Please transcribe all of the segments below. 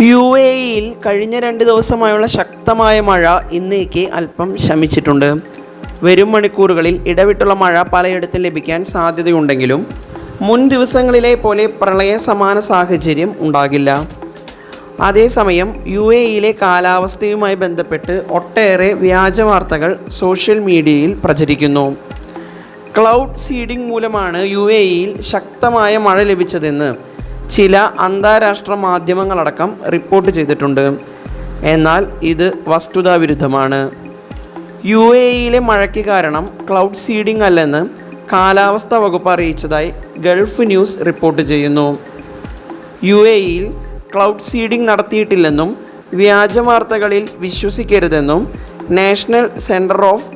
U A ഇയിൽ കഴിഞ്ഞ രണ്ട് ദിവസമായുള്ള ശക്തമായ മഴ ഇന്നേക്ക് അല്പം ശമിച്ചിട്ടുണ്ട്. വരും മണിക്കൂറുകളിൽ ഇടവിട്ടുള്ള മഴ പലയിടത്തും ലഭിക്കാൻ സാധ്യതയുണ്ടെങ്കിലും മുൻ ദിവസങ്ങളിലെ പോലെ പ്രളയ സമാന സാഹചര്യം ഉണ്ടാകില്ല. അതേസമയം യു എ ഇയിലെ കാലാവസ്ഥയുമായി ബന്ധപ്പെട്ട് ഒട്ടേറെ വ്യാജ വാർത്തകൾ സോഷ്യൽ മീഡിയയിൽ പ്രചരിക്കുന്നു. ക്ലൗഡ് സീഡിംഗ് മൂലമാണ് യു എ ഇയിൽ ശക്തമായ മഴ ലഭിച്ചതെന്ന് ചില അന്താരാഷ്ട്ര മാധ്യമങ്ങളടക്കം റിപ്പോർട്ട് ചെയ്തിട്ടുണ്ട്. എന്നാൽ ഇത് വസ്തുതാവിരുദ്ധമാണ്. യു എ ഇയിലെ മഴയ്ക്ക് കാരണം ക്ലൗഡ് സീഡിംഗ് അല്ലെന്ന് കാലാവസ്ഥാ വകുപ്പ് അറിയിച്ചതായി ഗൾഫ് ന്യൂസ് റിപ്പോർട്ട് ചെയ്യുന്നു. യു എ ഇയിൽ ക്ലൗഡ് സീഡിംഗ് നടത്തിയിട്ടില്ലെന്നും വ്യാജ വാർത്തകളിൽ വിശ്വസിക്കരുതെന്നും നാഷണൽ സെന്റർ ഓഫ്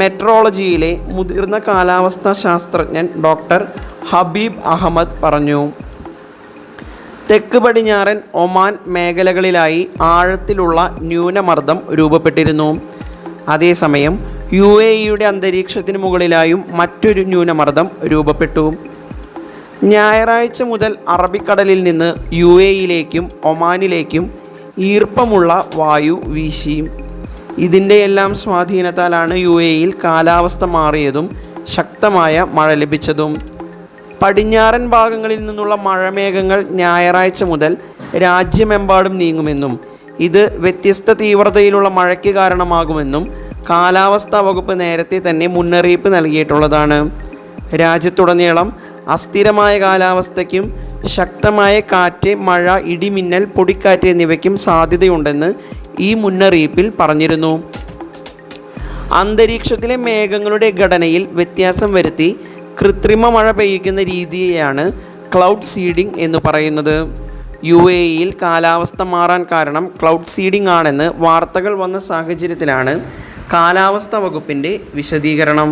മെട്രോളജിയിലെ മുതിർന്ന കാലാവസ്ഥാ ശാസ്ത്രജ്ഞൻ ഡോക്ടർ ഹബീബ് അഹമ്മദ് പറഞ്ഞു. തെക്ക് പടിഞ്ഞാറൻ ഒമാൻ മേഖലകളിലായി ആഴത്തിലുള്ള ന്യൂനമർദ്ദം രൂപപ്പെട്ടിരുന്നു. അതേസമയം യു എ ഇയുടെ അന്തരീക്ഷത്തിന് മുകളിലായും മറ്റൊരു ന്യൂനമർദ്ദം രൂപപ്പെട്ടു. ഞായറാഴ്ച മുതൽ അറബിക്കടലിൽ നിന്ന് യു എയിലേക്കും ഒമാനിലേക്കും ഈർപ്പമുള്ള വായു വീശി. ഇതിന്റെ എല്ലാം സ്വാധീനത്താലാണ് യു എയിൽ കാലാവസ്ഥ മാറിയതും ശക്തമായ മഴ ലഭിച്ചതും. പടിഞ്ഞാറൻ ഭാഗങ്ങളിൽ നിന്നുള്ള മഴമേഘങ്ങൾ ഞായറാഴ്ച മുതൽ രാജ്യമെമ്പാടും നീങ്ങുമെന്നും ഇത് വ്യത്യസ്ത തീവ്രതയിലുള്ള മഴയ്ക്ക് കാരണമാകുമെന്നും കാലാവസ്ഥാ വകുപ്പ് നേരത്തെ തന്നെ മുന്നറിയിപ്പ് നൽകിയിട്ടുള്ളതാണ്. രാജ്യത്തുടനീളം അസ്ഥിരമായ കാലാവസ്ഥയ്ക്കും ശക്തമായ കാറ്റ് മഴ ഇടിമിന്നൽ പൊടിക്കാറ്റ് എന്നിവയ്ക്കും സാധ്യതയുണ്ടെന്ന് ഈ മുന്നറിയിപ്പിൽ പറഞ്ഞിരുന്നു. അന്തരീക്ഷത്തിലെ മേഘങ്ങളുടെ ഘടനയിൽ വ്യത്യാസം വരുത്തി കൃത്രിമ മഴ പെയ്യിക്കുന്ന രീതിയെയാണ് ക്ലൗഡ് സീഡിംഗ് എന്ന് പറയുന്നത്. യു എ ഇയിൽ കാലാവസ്ഥ മാറാൻ കാരണം ക്ലൗഡ് സീഡിംഗ് ആണെന്ന് വാർത്തകൾ വന്ന സാഹചര്യത്തിലാണ് കാലാവസ്ഥ വകുപ്പിന്റെ വിശദീകരണം.